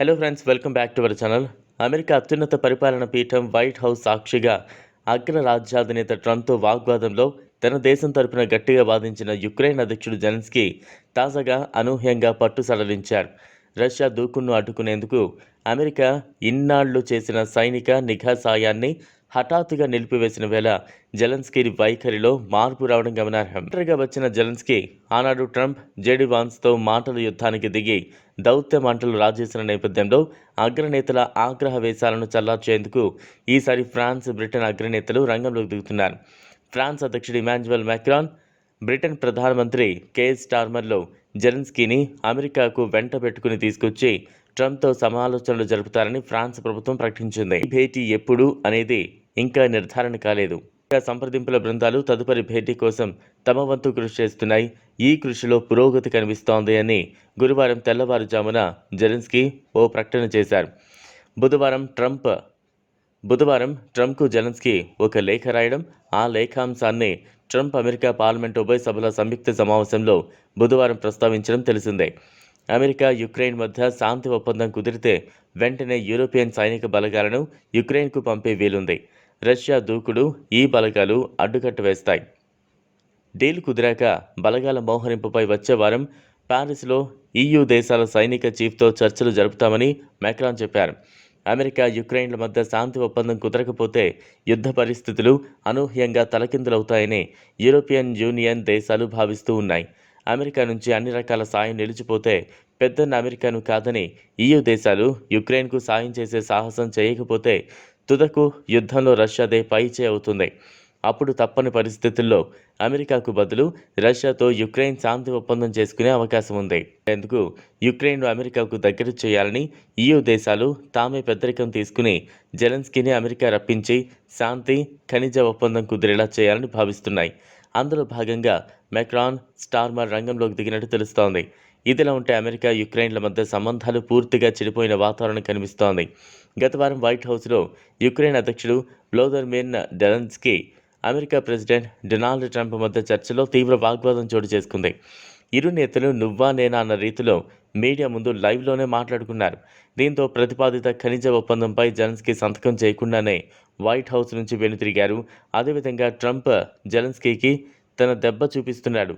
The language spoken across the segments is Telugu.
Hello friends welcome back to our channel America అత్యున్నత పరిపాలన పీఠం వైట్ హౌస్ సాక్షిగా అగ్ర రాజ్యాధినేత ట్రంప్తో వాగ్వాదంలో తన దేశం తరపున గట్టిగా వాదించిన యుక్రెయిన్ అధ్యక్షుడు జెలెన్స్కీ తాజాగా అనూహ్యంగా పట్టు సడలించారు. రష్యా దూకుడును అడ్డుకునేందుకు అమెరికా ఇన్నాళ్ళు చేసిన సైనిక నిఘా సాయాన్ని హఠాత్తుగా నిలిపివేసిన వేళ జెలెన్స్కీ వైఖరిలో మార్పు రావడం గమనార్హం. ఒంటరిగా వచ్చిన జెలెన్స్కీ ఆనాడు ట్రంప్ జేడీ వాన్స్తో మాటల యుద్ధానికి దిగి దౌత్య మంటలు రాజేసిన నేపథ్యంలో అగ్రనేతల ఆగ్రహ వేశాలను చల్లార్చేందుకు ఈసారి ఫ్రాన్స్ బ్రిటన్ అగ్రనేతలు రంగంలోకి దిగుతున్నారు. ఫ్రాన్స్ అధ్యక్షుడు ఇమాన్యువల్ మ్యాక్రాన్ బ్రిటన్ ప్రధానమంత్రి కేర్ స్టార్మర్లో జెలెన్స్కీని అమెరికాకు వెంట పెట్టుకుని తీసుకొచ్చి ట్రంప్తో సమాలోచనలు జరుపుతారని ఫ్రాన్స్ ప్రభుత్వం ప్రకటించింది. ఈ భేటీ ఎప్పుడు అనేది ఇంకా నిర్ధారణ కాలేదు. సంప్రదింపుల బృందాలు తదుపరి భేటీ కోసం తమ వంతు కృషి చేస్తున్నాయి. ఈ కృషిలో పురోగతి కనిపిస్తోంది అని గురువారం తెల్లవారుజామున జెలెన్స్కీ ఓ ప్రకటన చేశారు. బుధవారం ట్రంప్ బుధవారం ట్రంప్కు జెలెన్స్కీ ఒక లేఖ రాయడం ఆ లేఖాంశాన్ని ట్రంప్ అమెరికా పార్లమెంట్ ఉభయ సభల సంయుక్త సమావేశంలో బుధవారం ప్రస్తావించడం తెలిసిందే. అమెరికా యుక్రెయిన్ మధ్య శాంతి ఒప్పందం కుదిరితే వెంటనే యూరోపియన్ సైనిక బలగాలను యుక్రెయిన్కు పంపే వీలుంది. రష్యా దూకుడు ఈ బలగాలు అడ్డుకట్ట వేస్తాయి. డీల్ కుదిరాక బలగాల మోహరింపుపై వచ్చే వారం ప్యారిస్లో ఈయూ దేశాల సైనిక చీఫ్తో చర్చలు జరుపుతామని మెక్రాన్ చెప్పారు. అమెరికా యుక్రెయిన్ల మధ్య శాంతి ఒప్పందం కుదరకపోతే యుద్ధ పరిస్థితులు అనూహ్యంగా తలకిందులవుతాయని యూరోపియన్ యూనియన్ దేశాలు భావిస్తూ ఉన్నాయి. అమెరికా నుంచి అన్ని రకాల సాయం నిలిచిపోతే పెద్దన్న అమెరికాను కాదని ఈయూ దేశాలు యుక్రెయిన్కు సాయం చేసే సాహసం చేయకపోతే తుదకు యుద్ధంలో రష్యాదే పైచే అవుతుంది. అప్పుడు తప్పని పరిస్థితుల్లో అమెరికాకు బదులు రష్యాతో యుక్రెయిన్ శాంతి ఒప్పందం చేసుకునే అవకాశం ఉంది. ఎందుకు యుక్రెయిన్ను అమెరికాకు దగ్గర చేయాలని ఈయూ దేశాలు తామే పెద్దరికం తీసుకుని జెలెన్స్కీని అమెరికా రప్పించి శాంతి ఖనిజ ఒప్పందం కుదిరేలా చేయాలని భావిస్తున్నాయి. అందులో భాగంగా మెక్రాన్ స్టార్మర్ రంగంలోకి దిగినట్టు తెలుస్తోంది. ఇదిలా ఉంటే అమెరికా యుక్రెయిన్ల మధ్య సంబంధాలు పూర్తిగా చెడిపోయిన వాతావరణం కనిపిస్తోంది. గత వారం వైట్ హౌస్లో యుక్రెయిన్ అధ్యక్షుడు Volodymyr Zelensky America president Donald Trump మధ్య చర్చలో తీవ్ర వాగ్వాదం చోటు చేసుకుంది. ఇరు నేతలు నువ్వా నేనా అన్న రీతిలో మీడియా ముందు లైవ్లోనే మాట్లాడుకున్నారు. దీంతో ప్రతిపాదిత ఖనిజ ఒప్పందంపై జెలెన్స్కీ సంతకం చేయకుండానే వైట్ హౌస్ నుంచి వెనుతిరిగారు. అదేవిధంగా ట్రంప్ జెలెన్స్కీకి తన దెబ్బ చూపిస్తున్నాడు.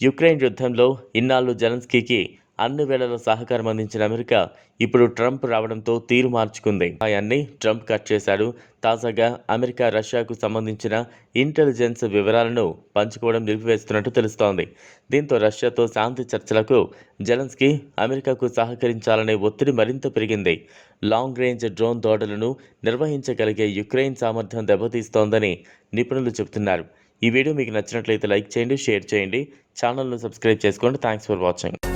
యుక్రెయిన్ యుద్ధంలో ఇన్నాళ్ళు జెలెన్స్కీకి అన్ని వేళలో సహకారం అందించిన అమెరికా ఇప్పుడు ట్రంప్ రావడంతో తీరు మార్చుకుంది. ఆయన్ని ట్రంప్ కట్ చేశాడు. తాజాగా అమెరికా రష్యాకు సంబంధించిన ఇంటెలిజెన్స్ వివరాలను పంచుకోవడం నిలిపివేస్తున్నట్టు తెలుస్తోంది. దీంతో రష్యాతో శాంతి చర్చలకు జెలెన్స్కీ అమెరికాకు సహకరించాలనే ఒత్తిడి మరింత పెరిగింది. లాంగ్ రేంజ్ డ్రోన్ దోడలను నిర్వహించగలిగే యుక్రెయిన్ సామర్థ్యం దెబ్బతీస్తోందని నిపుణులు చెబుతున్నారు. ఈ వీడియో మీకు నచ్చినట్లయితే లైక్ చేయండి షేర్ చేయండి. ఛానల్ను సబ్స్క్రైబ్ చేసుకోండి. Thanks for watching.